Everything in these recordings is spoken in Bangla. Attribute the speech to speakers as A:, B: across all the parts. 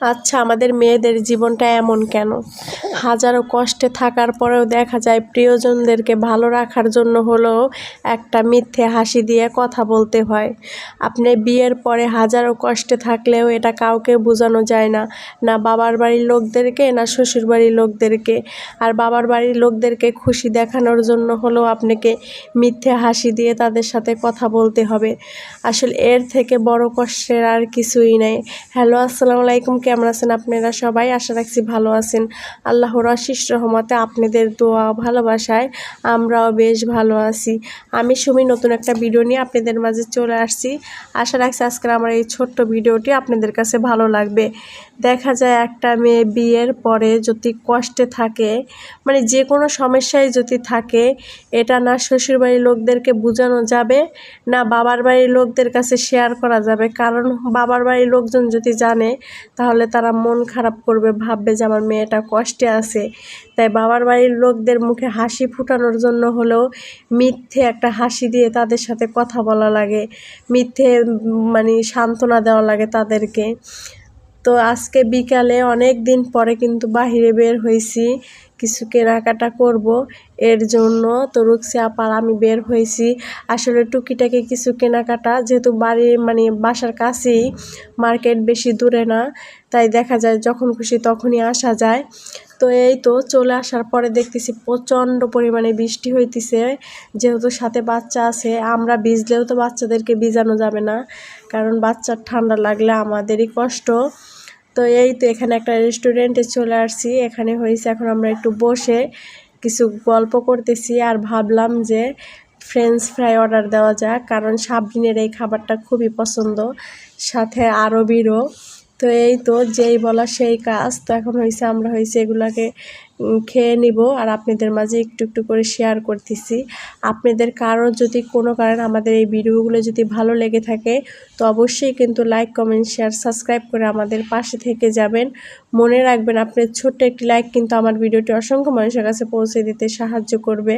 A: আচ্ছা আমাদের মেয়েদের জীবনটা এমন কেন? হাজারো কষ্টে থাকার পরেও দেখা যায় প্রিয়জনদেরকে ভালো রাখার জন্য হলেও একটা মিথ্যে হাসি দিয়ে কথা বলতে হয়। আপনি বিয়ের পরে হাজারো কষ্টে থাকলেও এটা কাউকে বোঝানো যায় না না বাবার বাড়ির লোকদেরকে, না শ্বশুর বাড়ির লোকদেরকে। আর বাবার বাড়ির লোকদেরকে খুশি দেখানোর জন্য হলেও আপনাকে মিথ্যে হাসি দিয়ে তাদের সাথে কথা বলতে হবে। আসলে এর থেকে বড় কষ্টের আর কিছুই নেই। হ্যালো, আসসালামু আলাইকুম, কেমন আছেন আপনারা সবাই? আশা রাখছি ভালো আছেন। আল্লাহর আশিস রহমতে আপনাদের দোয়া ভালোবাসায় আমরাও বেশ ভালো আছি। আমি সুমি, নতুন একটা ভিডিও নিয়ে আপনাদের মাঝে চলে আসছি। আশা রাখছি আজকের আমার এই ছোট্ট ভিডিওটি আপনাদের কাছে ভালো লাগবে। দেখা যায় একটা মেয়ে বিয়ের পরে যদি কষ্টে থাকে মানে যে কোনো সমস্যায় যদি থাকে, এটা না শ্বশুরবাড়ির লোকদেরকে বোঝানো যাবে, না বাবার বাড়ির লোকদের কাছে শেয়ার করা যাবে। কারণ বাবার বাড়ির লোকজন যদি জানে, তাহলে তারা মন খারাপ করবে, ভাববে যে আমার মেয়েটা কষ্টে আছে। তাই বাবার বাড়ির লোকদের মুখে হাসি ফুটানোর জন্য হলেও মিথ্যে একটা হাসি দিয়ে তাদের সাথে কথা বলা লাগে। মিথ্যে মানে সান্ত্বনা দেওয়া লাগে তাদেরকে। তো আজকে বিকালে অনেক দিন পরে কিন্তু বাহিরে বের হয়েছি। কিছু কেনাকাটা করব। এর জন্য তো রুকসি আপার আমি বের হয়েছি। আসলে টুকিটাকি কিছু কেনাকাটা, যেহেতু বাড়ি মানে বাসার কাছেই, মার্কেট বেশি দূরে না, তাই দেখা যায় যখন খুশি তখনই আসা যায়। তো এই তো চলে আসার পরে দেখতেছি প্রচণ্ড পরিমাণে বৃষ্টি হইতেছে। যেহেতু সাথে বাচ্চা আছে, আমরা ভিজলেও তো বাচ্চাদেরকে ভিজানো যাবে না, কারণ বাচ্চার ঠান্ডা লাগলে আমাদেরই কষ্ট। তো এই তো এখানে একটা রেস্টুরেন্টে চলে আসছি। এখানে হয়েছে এখন আমরা একটু বসে কিছু গল্প করতেছি আর ভাবলাম যে ফ্রেঞ্চ ফ্রাই অর্ডার দেওয়া যাক, কারণ সাবরিনের এই খাবারটা খুবই পছন্দ, সাথে আরবিরও। তো এই তো যেই বলা সেই কাজ। তো এখন হয়েছে আমরা হয়েছে এগুলাকে খেয়ে নিব আর আপনাদের মাঝে একটু একটু করে শেয়ার করতেছি। আপনাদের কারও যদি কোনো কারণে আমাদের এই ভিডিওগুলো যদি ভালো লেগে থাকে, তো অবশ্যই কিন্তু লাইক কমেন্ট শেয়ার সাবস্ক্রাইব করে আমাদের পাশে থেকে যাবেন। মনে রাখবেন আপনার ছোট্ট একটি লাইক কিন্তু আমার ভিডিওটি অসংখ্য মানুষের কাছে পৌঁছে দিতে সাহায্য করবে।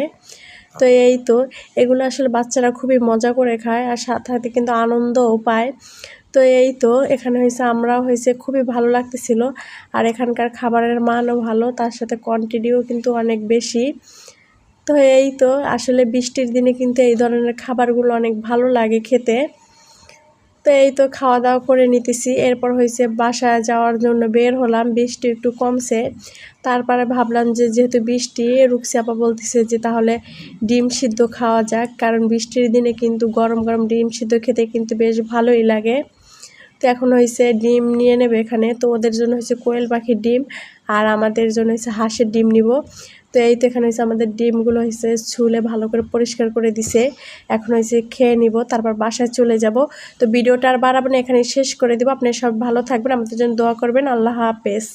A: তো এই তো, এগুলো আসলে বাচ্চারা খুবই মজা করে খায় আর সাথে সাথে কিন্তু আনন্দও পায়। তো এই তো, এখানে হয়েছে আমরাও হয়েছে, খুবই ভালো লাগতেছিল। আর এখানকার খাবারের মানও ভালো, তার সাথে কোয়ান্টিটিও কিন্তু অনেক বেশি। তো এই তো, আসলে বৃষ্টির দিনে কিন্তু এই ধরনের খাবারগুলো অনেক ভালো লাগে খেতে। তো এই তো খাওয়া দাওয়া করে নিতেছি, এরপর হয়েছে বাসায় যাওয়ার জন্য বের হলাম, বৃষ্টি একটু কমছে। তারপরে ভাবলাম যে যেহেতু বৃষ্টি, রুকসি আপা বলতেছে যে তাহলে ডিম সিদ্ধ খাওয়া যাক, কারণ বৃষ্টির দিনে কিন্তু গরম গরম ডিম সিদ্ধ খেতে কিন্তু বেশ ভালোই লাগে। তো এখন হয়েছে ডিম নিয়ে নেবে এখানে। তো ওদের জন্য হয়েছে কোয়েল পাখির ডিম আর আমাদের জন্য হয়েছে হাঁসের ডিম নিব। তো এই তো এখানে হয়েছে আমাদের ডিমগুলো হয়েছে ছুলে ভালো করে পরিষ্কার করে দিছে। এখন হয়েছে খেয়ে নিব, তারপর বাসায় চলে যাব। তো ভিডিওটা আর বাড়াবো না এখানে শেষ করে দেবো। আপনি সব ভালো থাকবেন, আমাদের জন্য দোয়া করবেন। আল্লাহ হাফেজ।